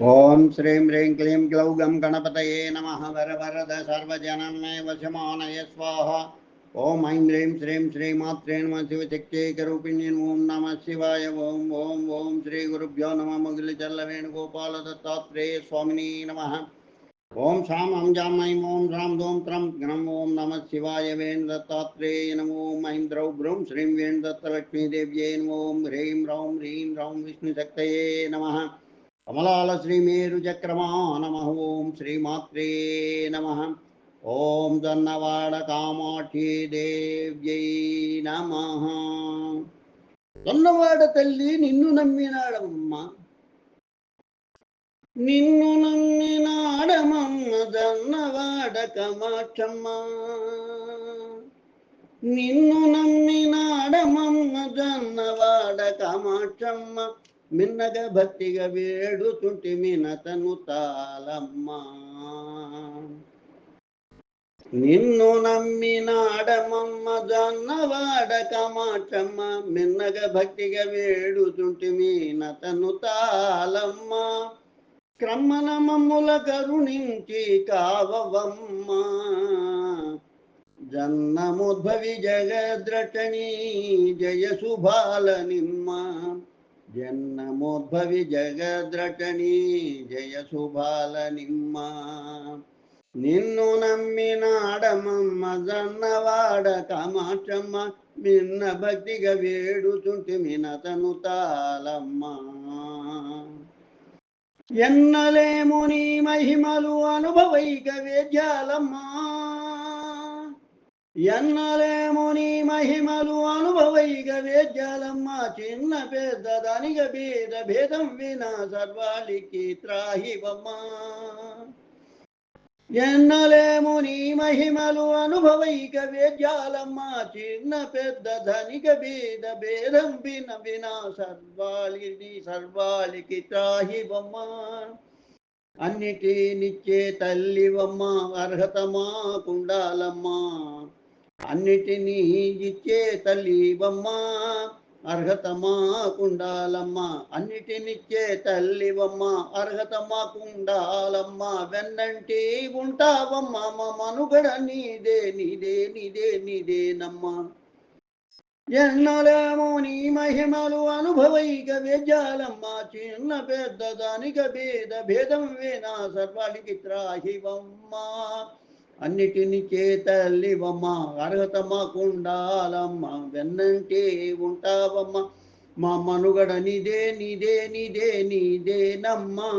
ఓం శ్రీం హ్రీం క్లీం గ్లౌగం గణపతయే నమ వర వరద సర్వజనమే వశమానయ స్వాహ ఓం ఐం హ్రీం శ్రీం శ్రీమాత్రే నమ శివశక్తేకరూపిణ్య ఓం నమ శివాయ ఓం ఓం ఓం శ్రీ గురుభ్యో నమ ముగిలి చల్ల వేణుగోపాల దత్తాత్రేయ స్వామిని నమ ఓం శాం హం జాం ఐం ఓం శాం దోం త్రం ఘనం ఓం నమ శివాయ వేణు దత్తాత్రేయ నమో ఓం ఐం ద్రౌ భ్రౌం శ్రీం వేణు దత్తలక్ష్మీదేవ్యై నమో ఓం హ్రీం రౌం కమలాల శ్రీమేరు చక్రమా నమ ఓం శ్రీమాత్రే నమ. ఓం దన్నవాడ కామాక్షి దేవ్యై నమ. దొన్నవాడ తల్లి నిన్ను నమ్మినాడమ్మ. నిన్ను నమ్మినాడమమ్మ దన్నవాడ కమాక్షమ్మ. నిన్ను నమ్మినాడమమ్మ దన్నవాడ కమాక్షమ్మ. మిన్నగ భక్తిగా వేడుతుంటి మినతను తాళమ్మా. నిన్ను నమ్మినాడమమ్మ జన్నవాడ కమాటమ్మ మిన్నగ భక్తిగా వేడుతుంటి మీనతను తాళమ్మ. క్రమణ మమ్ముల కరుణించి కావవమ్మ. జన్నముద్భవి జగద్రటణీ జయ శుభాల నిమ్మ. జన్మోద్భవి జగద్రటణి జయ శుభాల నిమ్మ నిన్ను నమ్మినాడమమ్మ జన్నవాడ కామాక్షమ్మ నిన్న భక్తిగా వేడుతుంటి నతను తాళమ్మ. ఎన్నలేము నీ మహిమలు అనుభవైక వేద్యాలమ్మా. ఎన్నలేము నీ మహిమలు అనుభవైక వేద్యాలమ్మ చిన్న పెద్ద దానిగ భేద భేదం వినా సర్వాలికి త్రాహివమ్మా. ఎన్నలేము నీ మహిమలు అనుభవైక వేద్యాలమ్మ చిన్న పెద్ద ధనిక భేద భేదం విన వినా సర్వాలిని సర్వాలికి త్రాహివమ్మా. అన్నిటి నిచ్చే తల్లివమ్మ అర్హతమా కుండాలమ్మా అన్నిటినీ ఇచ్చే తల్లివమ్మ అర్హత కుండాలమ్మ అన్నిటినిచ్చే తల్లివమ్మ అర్హత కుండాలమ్మ వెన్నంటి ఉంటావమ్మ మా మనుగడ నీదే నీదే నీదే నీదేనమ్మా. ఎన్నలేమో నీ మహిమలు అనుభవైక వేద్యాలమ్మ. చిన్న పెద్ద దానిక భేద భేదం వేనా సర్వానికి త్రాహివమ్మా. అన్నిటిని చేతల్లివమ్మ. అర్హత కుండాలమ్మ వెన్నంటే ఉంటావమ్మ. మా మనుగడ నిదే నిదే నిదే నిదేనమ్మా.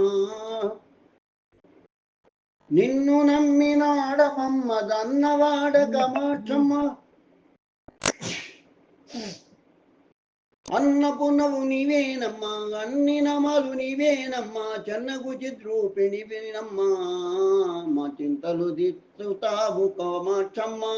నిన్ను నమ్మినాడమమ్మ దన్నవాడ కమాక్షమ్మ అన్నపునవు నీవేనమ్మా అన్ని నమలు నీవేనమ్మా. చెన్నకు చిద్రూపిణివేనమ్మా వినమ్మా. చింతలు దిత్తుతావు కామాక్షమ్మా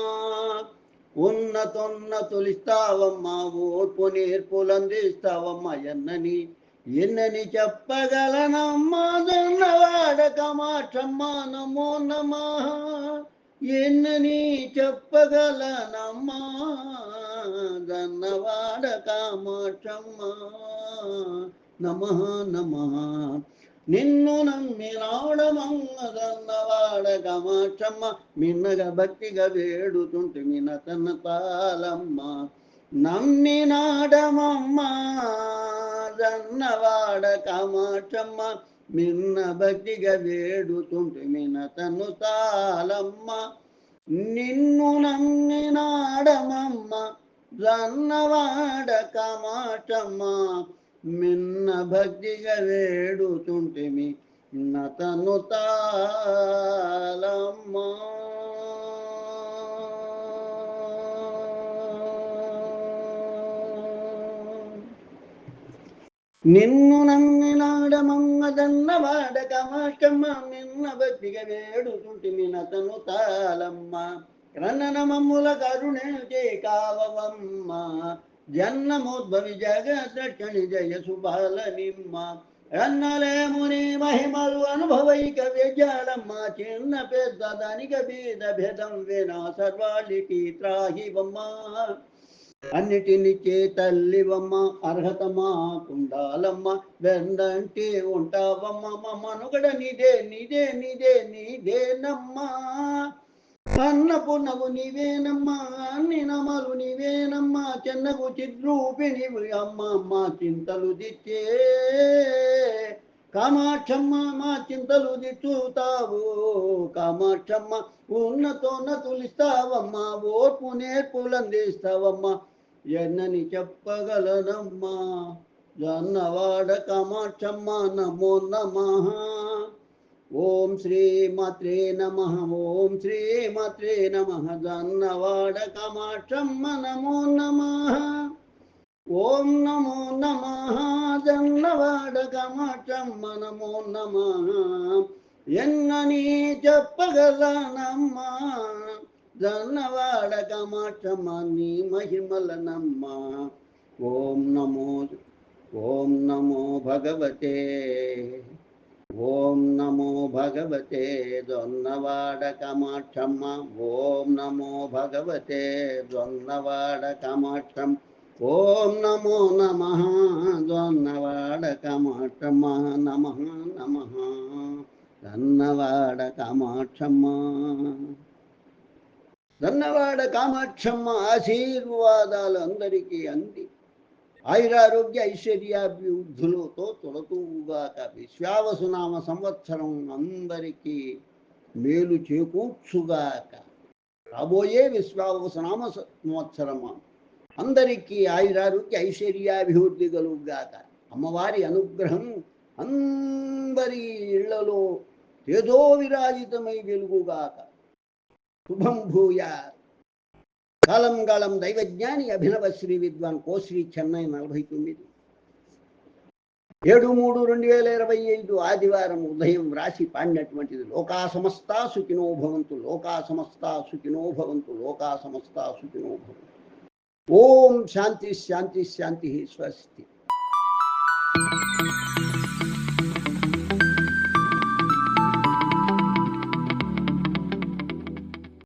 ఉన్నతోన్నతులిస్తావమ్మా ఓర్పు నేర్పులందిస్తావమ్మా ఎన్నని ఎన్నని చెప్పగలనమ్మా దన్నవాడ కామాక్షమ్మా నమో నమః ఎన్నని చెప్పగలనమ్మా దన్నవాడ కామాక్షమ్మ నమ నమ నిన్ను నమ్మినాడమమ్మ దన్నవాడ కామాక్షమ్మ మిన్నగ భక్తిగా వేడుతుంటే మిన తన తాళమ్మ నమ్మి నాడమమ్మ జన్నవాడ కామాక్షమ్మ మిన్న భక్తిగా వేడుతుంటే మిన తను తాళమ్మ నిన్ను నమ్మి నాడమమ్మ జన్నవాడ కమాటమ్మ మిన్న భక్తిగా వేడుతుంటే మీ నతను తాళమ్మ నిన్ను నమ్మినాడమమ్మ దన్నవాడ కమాటమ్మ మిన్న భక్తిగా వేడుతుంటిమి నతను తాళమ్మ రన్ననమమ్ముల కరుణే కావవమ్మ. జన్మోద్భవి జగద్రక్షణి జయ శుభాల నిమ్మ అన్నలేముని మహిమలు అనుభవైక వ్యజాలమ్మ చిన్న పెద్ద దానిక భేద భేదం వినా సర్వాళికి త్రాహివమ్మ. అన్నిటినిచ్చే తల్లివమ్మ అర్హత కుండాలమ్మ వెందంటే ఉంటావమ్మ మా మనుగడ నీదే నీదే నీదే నీదేనమ్మా. అన్నపూర్ణకు నీవేనమ్మా అన్ని నమలు నీవేనమ్మా చెన్నకు చిద్రూపిణివి అమ్మ మా చింతలు దిచ్చే. కామాక్షమ్మ మా చింతలు దిచ్చుతావు కామాక్షమ్మ ఉన్నతోన్నతులిస్తావమ్మా ఓర్పు నేర్పులందిస్తావమ్మా ఎన్నని చెప్పగలనమ్మా? జన్నవాడ కామాక్షమ్మ నమో నమ. ఓం శ్రీ మాత్రే నమ ఓం శ్రీ మాత్రే నమ జన్నవాడ కామాక్షమ్మ నమో నమ ఓం నమో నమ జన్నవాడ కామాక్షమ్మ నమో నమ ఎన్నని చెప్పగలనమ్మా జన్నవాడ కామాక్షమ్మ నీ మహిమలనమ్మ ఓం నమో ఓం నమో భగవతే ఓం నమో భగవతే జొన్నవాడ కమాక్షమ్మ ఓం నమో భగవతే జొన్నవాడ కమాక్షం ఓం నమో నమ జొన్నవాడ కమాక్షమ్మ నమ నమ జొన్నవాడ కమాక్షమ్మ జొన్నవాడ కామాక్షమ్మ ఆశీర్వాదాలు అందరికీ అంది. ఆయురారోగ్య ఐశ్వర్యాభివృద్ధులతో తొలతూగాక విశ్వావసునామ సంవత్సరం అందరికీ మేలు చేకూర్చుగాక. రాబోయే విశ్వావసునామ సంవత్సరమా అందరికీ ఆయురారోగ్య ఐశ్వర్యాభివృద్ధి కలుగుగాక. అమ్మవారి అనుగ్రహం అందరి ఇళ్ళలో తేజో విరాజితమై వెలుగుగాక. శుభం భూయా కాలం కాలం దైవజ్ఞాని అభినవ శ్రీ విద్వాన్ కోశ్రీ చెన్నై నలభై తొమ్మిది. ఏడు మూడు రెండు వేల ఇరవై ఐదు ఆదివారం ఉదయం రాసి పాడినటువంటిది లోకా సమస్తా సుఖినోభవంతు లోకా సమస్తా సుఖినోభవంతు లోకా సమస్తా సుఖినోభవంతు ఓం శాంతి శాంతి శాంతి స్వస్తి.